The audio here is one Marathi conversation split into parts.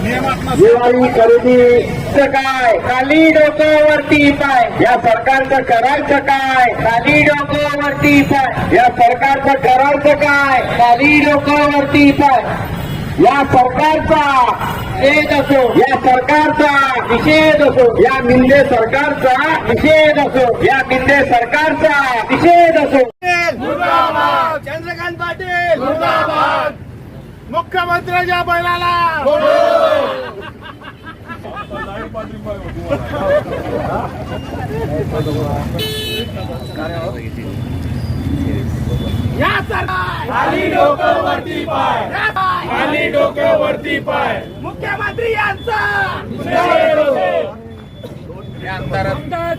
दिवाळी खरेदी. काय? खाली डोक्यावरती पाय. या सरकारचं करायचं काय? खाली डोक्यावरती पाय. या सरकारचं करायचं काय? खाली डोक्यावरती पाय. या सरकारचा निषेध असो. या सरकारचा निषेध असो. या मिंदे सरकारचा निषेध असो. या मिंदे सरकारचा निषेध असो. चंद्रकांत पाटील! मुख्यमंत्र्यांच्या बैलाला! या सरकार! खाली डोक्यावरती पाय. खाली डोक्यावरती पाय. मुख्यमंत्री यांचा!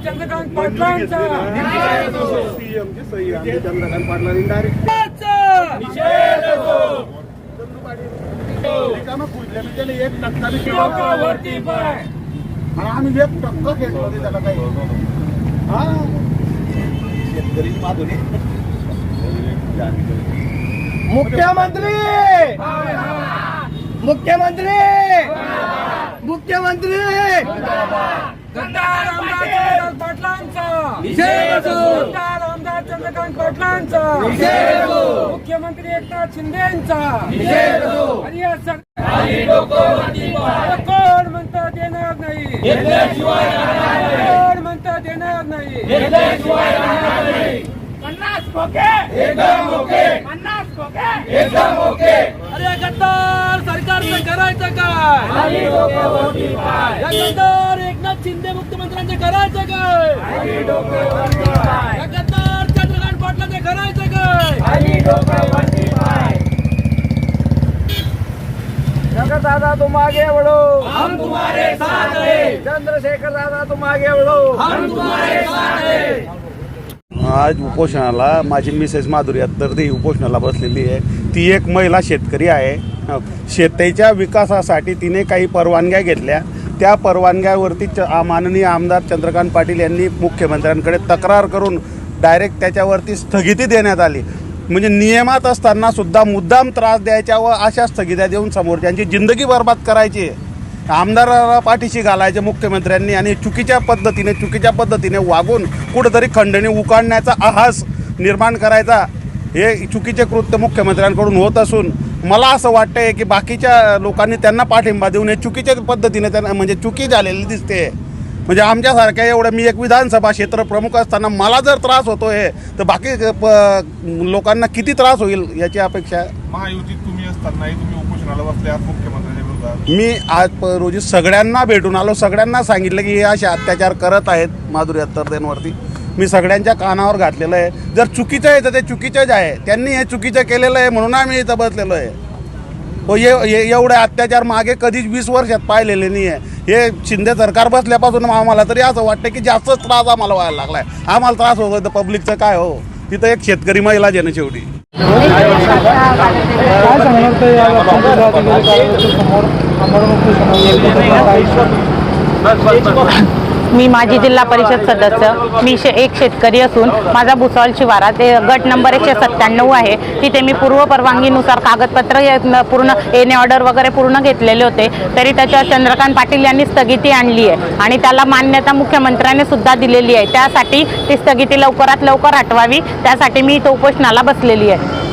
चंद्रकांत पाटलांचा! सीएमची सही आहे चंद्रकांत पाटलांनी डायरेक्ट रिकामं पुजलं मी त्याला एक टक्का. आणि आम्ही एक टक्का घेतला नाही त्याला काही. हा? शेतकरी माधुरी. मुख्यमंत्री! मुख्यमंत्री! मुख्यमंत्री! चंद्रकांत पाटलांचा. मुख्यमंत्री एकनाथ शिंदेचा. आणि या सर- कोण म्हणता देणार नाही? कोण म्हणता देणार नाही? पन्नास खोके. एकदम ओके पन्नास खोके. एकदम ओके अरे गद्दार सरकारचं करायचं काय? या गद्दार एकनाथ शिंदे मुख्यमंत्र्यांचे करायचं काय? या गद्दार चंद्रकांत पाटलांचे करायचं काय? जगत दादा तुम आगे बढ़ो। हम तुम्हारे साथ हैं। चंद्रशेखर दादा तुम आगे बढ़ो। हम तुम्हारे साथ हैं। आज उपोषणाला माझी मिसेस माधुरी अत्तरदी उपोषणाला बसलेली आहे. ती एक महिला शेतकरी आहे. शेतीच्या विकासासाठी तिने काही परवानग्या घेतल्या. त्या परवानग्यावरती च माननीय आमदार चंद्रकांत पाटील यांनी मुख्यमंत्र्यांकडे तक्रार करून डायरेक्ट त्याच्यावरती स्थगिती देण्यात आली. म्हणजे नियमात असताना सुद्धा मुद्दाम त्रास द्यायच्या व अशा स्थगित्या देऊन समोरच्यांची जिंदगी बर्बाद करायची. आमदाराला पाठीशी घालायचे मुख्यमंत्र्यांनी आणि चुकीच्या पद्धतीने चुकीच्या पद्धतीने वागून कुठंतरी खंडणी उकाडण्याचा आहास निर्माण करायचा हे चुकीचे कृत्य मुख्यमंत्र्यांकडून होत असून मला असं वाटतंय की बाकीच्या लोकांनी त्यांना पाठिंबा देऊन हे चुकीच्या पद्धतीने त्यांना म्हणजे चुकी झालेली दिसते. म्हणजे आमच्यासारख्या एवढ्या मी एक विधानसभा क्षेत्र प्रमुख असताना मला जर त्रास होतोय तर बाकी लोकांना किती त्रास होईल याची अपेक्षा? आहे महायुतीत तुम्ही असतानाही तुम्ही उपोषणाला बसले आहात मुख्यमंत्र्यांच्या विरोधात. मी आज रोजी सगळ्यांना भेटून आलो सगळ्यांना सांगितलं की हे असे अत्याचार करत आहेत माधुरी अत्तरदेंवरती मी सगळ्यांच्या कानावर घातलेलं आहे. जर चुकीचं आहे तर ते चुकीचंच आहे. त्यांनी हे चुकीचं केलेलं आहे म्हणून आम्ही इथं बसलेलो आहे. हो ये ये- एवढे अत्याचार मागे कधीच वीस वर्षात पाहिलेले नाही आहे हे शिंदे सरकार बसल्यापासून आम्हाला तरी असं वाटतं की जास्तच त्रास आम्हाला व्हायला लागलाय. आम्हाला त्रास होतो तर पब्लिकचं काय हो? तिथं एक शेतकरी महिला ना शेवटी. मी माजी जिल्हा परिषद सदस्य मी शे एक शेतकरी असून माझा भुसावळ शिवारा ते गट नंबर एकशे सत्त्याण्णव आहे. तिथे मी पूर्व परवानगीनुसार कागदपत्र पूर्ण येणे ऑर्डर वगैरे पूर्ण घेतलेले होते. तरी त्याच्यावर चंद्रकांत पाटील यांनी स्थगिती आणली आहे. आणि त्याला मान्यता मुख्यमंत्र्याने सुद्धा दिलेली आहे. त्यासाठी ती स्थगिती लवकरात लवकर हटवावी. त्यासाठी मी इथं उपोषणाला बसलेली आहे.